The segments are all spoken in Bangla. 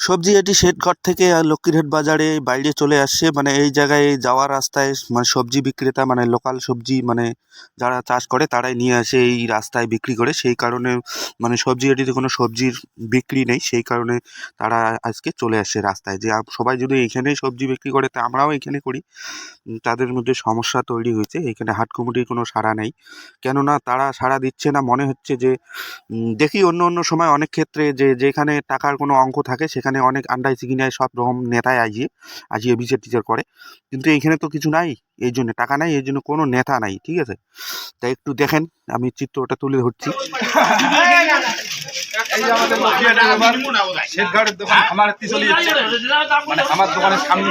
সবজি এটি শেঠঘর থেকে লক্ষ্মীরহাট বাজারে বাইরে চলে আসছে। মানে এই জায়গায় যাওয়ার রাস্তায় মানে সবজি বিক্রেতা মানে লোকাল সবজি মানে যারা চাষ করে তারাই নিয়ে আসে এই রাস্তায় বিক্রি করে। সেই কারণে মানে সবজি এটিতে কোনো সবজির বিক্রি নেই। সেই কারণে তারা আজকে চলে আসে রাস্তায়। যে সবাই যদি এইখানেই সবজি বিক্রি করে তা আমরাও এখানে করি। তাদের মধ্যে সমস্যা তৈরি হয়েছে। এখানে হাট কমিটির কোনো সাড়া নেই। কেননা তারা সাড়া দিচ্ছে না। মনে হচ্ছে যে দেখি অন্য অন্য সময় অনেক ক্ষেত্রে যে যেখানে টাকার কোনো অঙ্ক থাকে সেখানে অনেক আন্ডাই চিকিনায় সব রকম নেতায় আজিয়ে আজিয়ে বিচার টিচার করে। কিন্তু এইখানে তো কিছু নাই, এই জন্য টাকা নাই, এই জন্য কোনো নেতা নাই, ঠিক আছে? তাই একটু দেখেন, আমি চিত্রটা তুলে ধরছি। মানে আমার দোকানের সামনে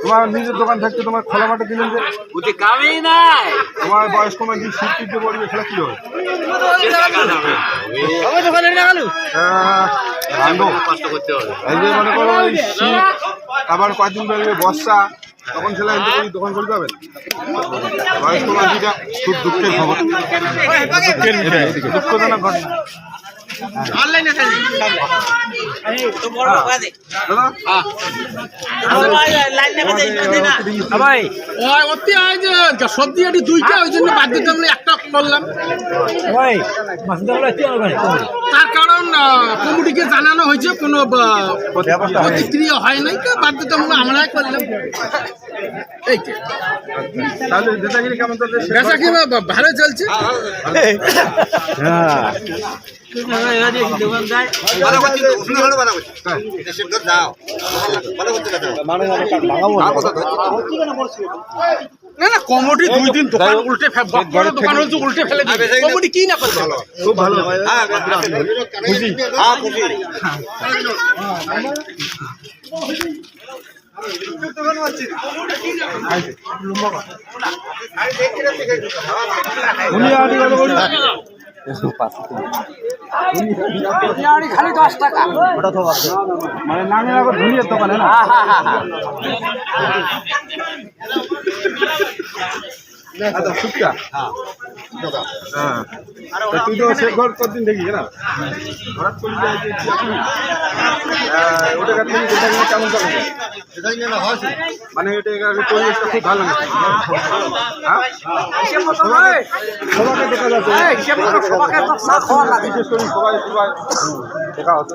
তোমার নিজের দোকান থাকতে তোমার খোলা মাঠে দিলেন যে বুঝি কামেই নাই তোমার বয়স কমে কি শীত টিপতে পড়বে সেটা কি হবে আমার দোকানে লাগালু আহ, কষ্ট করতে হবে এই যে মনে করো শীত আবার কয়েকদিন বেরোবে বর্ষা তখন ছেলে এনতে দোকান খুলতে পারবেন বয়স কমে যেটা খুব দুঃখের খবর দুঃখের দুঃখজনক ঘটনা অনলাইনে দাদা ভাই। ওই অতি সবজি এটি দুইটা ওই জন্য বাধ্যতামূলক একটা করলাম ভাই মাছ কি হবে তার কারণ কমিটিকে জানানো হয়েছে কোনো প্রতিক্রিয়া হয় নাই তো বাধ্যতামূলক আমরাই করলাম। এই। তাহলে বেচা ভালো চলছে। যায় না না কমিটি দুই দিন দোকান উল্টে ফে- বড় দোকান হচ্ছে উল্টে ফেলে দিবে কমিটি কি না করছে খুব ভালো খুশি উনি আনি গেল খালি দশ টাকা মানে নামে আবার ধুনিয়ার দোকানে না আচ্ছা সুটকা হ্যাঁ। তা তুই তো সে ঘর কতদিন দেখি না হঠাৎ করে ওটা কাছে যেটা নিয়ে কেমন চলে? মানে এটা পরিবেশটা খুব ভালো হ্যাঁ? সবাইকে- সবাইকে দেখা যাচ্ছে। বিশেষ করে সবাই সবাই। দেখা হচ্ছে।